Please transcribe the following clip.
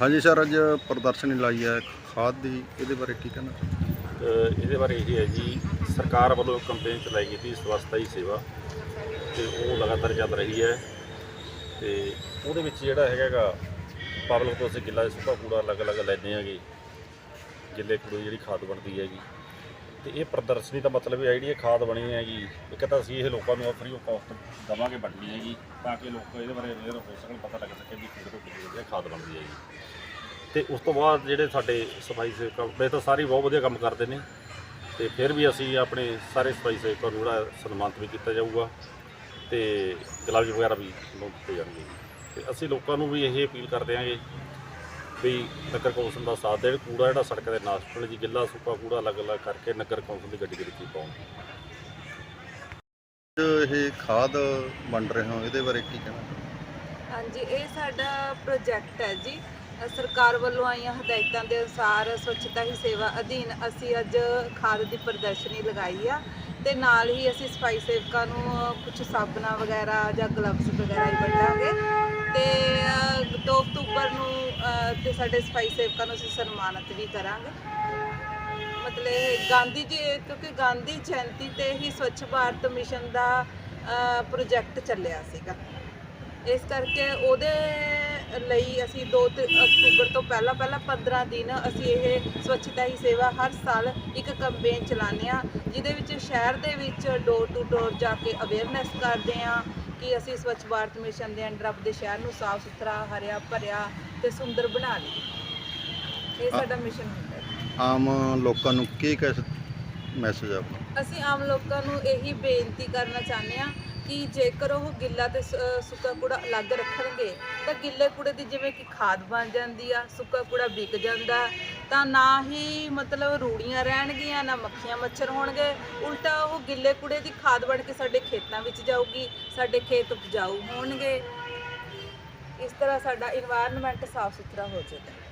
ਹਾਂਜੀ ਸਰ, ਅੱਜ ਪ੍ਰਦਰਸ਼ਨੀ ਲਾਈ ਹੈ ਖਾਦ ਦੀ। ਇਹਦੇ ਬਾਰੇ ਕੀ ਕਹਿਣਾ? ਇਹਦੇ ਬਾਰੇ ਇਹ ਹੈ ਜੀ, ਸਰਕਾਰ ਵੱਲੋਂ ਕੰਪੇਨ ਚਲਾਈ ਗਈ ਸੀ ਸਵਸਥਾ ਹੀ ਸੇਵਾ ਤੇ ਉਹ ਲਗਾਤਾਰ ਚੱਲ ਰਹੀ ਹੈ ਤੇ ਉਹਦੇ ਵਿੱਚ ਜਿਹੜਾ ਹੈਗਾਗਾ, ਪਬਲਿਕ ਤੋਂ ਅਸੀਂ ਗਿੱਲਾ ਸੁੱਕਾ ਕੂੜਾ ਅਲੱਗ-ਅਲੱਗ ਲੈਂਦੇ ਆਂਗੇ ਗਿੱਲੇ ਕੂੜੇ ਜਿਹੜੀ ਖਾਦ ਬਣਦੀ ਹੈਗੀ ਤੇ ਇਹ ਪ੍ਰਦਰਸ਼ਨੀ ਦਾ ਮਤਲਬ ਇਹ ਹੈ ਜਿਹੜੀ ਇਹ ਖਾਦ ਬਣੀ ਹੈਗੀ, ਇੱਕ ਤਾਂ ਅਸੀਂ ਇਹ ਲੋਕਾਂ ਨੂੰ ਫ੍ਰੀ ਆਫ ਕਾਸਟ ਦਵਾਂਗੇ ਵੰਡਣੀ ਹੈਗੀ, ਤਾਂ ਕਿ ਲੋਕ ਇਹਦੇ ਬਾਰੇ ਅਵੇਅਰ ਹੋ ਸਕਣ ਪਤਾ ਲੱਗ ਸਕੇ ਵੀ ਕਿਹਦੇ ਤੋਂ ਕਿਹਦੀ ਖਾਦ ਬਣਦੀ ਹੈਗੀ। ਤੇ ਉਸ ਤੋਂ ਬਾਅਦ ਜਿਹੜੇ ਸਾਡੇ ਸਫ਼ਾਈ ਸੇਵਕ ਵੈਸੇ ਤਾਂ ਸਾਰੇ ਬਹੁਤ ਵਧੀਆ ਕੰਮ ਕਰਦੇ ਨੇ, ਤੇ ਫਿਰ ਵੀ ਅਸੀਂ ਆਪਣੇ ਸਾਰੇ ਸਫ਼ਾਈ ਸੇਵਕਾਂ ਨੂੰ ਜਿਹੜਾ ਸਨਮਾਨਿਤ ਵੀ ਕੀਤਾ ਜਾਊਗਾ, ਤੇ ਗਲਵਜ਼ ਵਗੈਰਾ ਵੀ ਲੋਕ ਦਿੱਤੇ ਜਾਣਗੇ ਤੇ ਅਸੀਂ ਲੋਕਾਂ ਨੂੰ ਵੀ ਇਹ ਅਪੀਲ ਕਰਦੇ ਹਾਂਗੇ ਵੀ ਨਗਰ ਕੌਂਸਲ ਦਾ ਸਾਥ ਦੇਣ ਕੂੜਾ ਜਿਹੜਾ ਸੜਕ ਦੇ ਨਾਲ ਸੁੱਟਣ ਜੀ ਗਿੱਲਾ ਸੁੱਕਾ ਕੂੜਾ ਅਲੱਗ-ਅਲੱਗ ਕਰਕੇ ਨਗਰ ਕੌਂਸਲ ਦੀ ਗੱਡੀ ਦੇ ਵਿੱਚ ਹੀ ਪਾਉਣ। ਅੱਜ ਇਹ ਖਾਦ ਵੰਡ ਰਹੇ ਹੋ ਇਹਦੇ ਬਾਰੇ ਕੀ ਕਹਿਣਾ? ਹਾਂਜੀ ਇਹ ਸਾਡਾ ਪ੍ਰੋਜੈਕਟ ਹੈ ਜੀ। ਅ, ਸਰਕਾਰ ਵੱਲੋਂ ਆਈਆਂ ਹਦਾਇਤਾਂ ਦੇ ਅਨੁਸਾਰ ਸਵੱਛਤਾ ਹੀ ਸੇਵਾ ਅਧੀਨ ਅਸੀਂ ਅੱਜ ਖਾਦ ਦੀ ਪ੍ਰਦਰਸ਼ਨੀ ਲਗਾਈ ਆ ਤੇ ਨਾਲ ਹੀ ਅਸੀਂ ਸਫ਼ਾਈ ਸੇਵਕਾਂ ਨੂੰ ਕੁਝ ਸਾਬਣਾ ਵਗੈਰਾ ਜਾਂ ਗਲਵਸ ਵਗੈਰਾ ਹੀ ਵੰਡਾਂਗੇ। ਤੇ ਅ, 2 ਅਕਤੂਬਰ ਨੂੰ ਅ, ਤੇ ਸਾਡੇ ਸਫ਼ਾਈ ਸੇਵਕਾਂ ਨੂੰ ਅਸੀਂ ਸਨਮਾਨਿਤ ਵੀ ਕਰਾਂਗੇ। ਮਤਲਬ ਗਾਂਧੀ ਜੀ, ਕਿਉਂਕਿ ਗਾਂਧੀ ਜਯੰਤੀ ਤੇ ਹੀ ਸਵੱਛ ਭਾਰਤ ਮਿਸ਼ਨ ਦਾ ਪ੍ਰੋਜੈਕਟ ਚੱਲਿਆ ਸੀਗਾ। ਇਸ ਕਰਕੇ ਉਹਦੇ ਲਈ ਅਸੀਂ 2 ਅਕਤੂਬਰ ਤੋਂ ਪਹਿਲਾਂ ਪਹਿਲਾਂ 15 ਦਿਨ ਅਸੀਂ ਇਹ ਸਵੱਛਤਾ ਹੀ ਸੇਵਾ ਹਰ ਸਾਲ ਇੱਕ ਕੈਂਪੇਨ ਚਲਾਉਂਦੇ ਆ ਜਿਹਦੇ ਵਿੱਚ ਸ਼ਹਿਰ ਦੇ ਵਿੱਚ ਡੋਰ ਟੂ ਡੋਰ ਜਾ ਕੇ ਅਵੇਅਰਨੈਸ ਕਰਦੇ ਆ ਕਿ ਅਸੀਂ ਸਵੱਛ ਭਾਰਤ ਮਿਸ਼ਨ ਦੇ ਅੰਡਰ ਆਪਣੇ ਸ਼ਹਿਰ ਨੂੰ ਸਾਫ਼ ਸੁਥਰਾ ਹਰਿਆ ਭਰਿਆ ਤੇ ਸੁੰਦਰ ਬਣਾ ਲਈਏ। ਇਹ ਸਾਡਾ ਮਿਸ਼ਨ ਹੁੰਦਾ ਹੈ। ਆਮ ਲੋਕਾਂ ਨੂੰ ਕੀ ਮੈਸੇਜ ਆਪਣਾ? ਅਸੀਂ ਆਮ ਲੋਕਾਂ ਨੂੰ ਇਹੀ ਬੇਨਤੀ ਕਰਨਾ ਚਾਹੁੰਦੇ ਆ ਕਿ ਜੇਕਰ ਉਹ ਗਿੱਲਾ ਤੇ ਸੁੱਕਾ ਕੂੜਾ ਅਲੱਗ ਰੱਖਣਗੇ ਤਾਂ ਗਿੱਲੇ ਕੂੜੇ ਦੀ ਜਿਵੇਂ ਕਿ ਖਾਦ ਬਣ ਜਾਂਦੀ ਆ ਸੁੱਕਾ ਕੂੜਾ ਵਿਕ ਜਾਂਦਾ ਤਾਂ ਨਾ ਹੀ ਮਤਲਬ ਰੂੜੀਆਂ ਰਹਿਣਗੀਆਂ, ਨਾ ਮੱਖੀਆਂ ਮੱਛਰ ਹੋਣਗੇ। ਉਲਟਾ ਉਹ ਗਿੱਲੇ ਕੁੜੇ ਦੀ ਖਾਦ ਬਣ ਕੇ ਸਾਡੇ ਖੇਤਾਂ ਵਿੱਚ ਜਾਊਗੀ, ਸਾਡੇ ਖੇਤ ਉਪਜਾਊ ਹੋਣਗੇ। ਇਸ ਤਰ੍ਹਾਂ ਸਾਡਾ এনवायरमेंट ਸਾਫ਼ ਸੁਥਰਾ ਹੋ ਜਾਏਗਾ।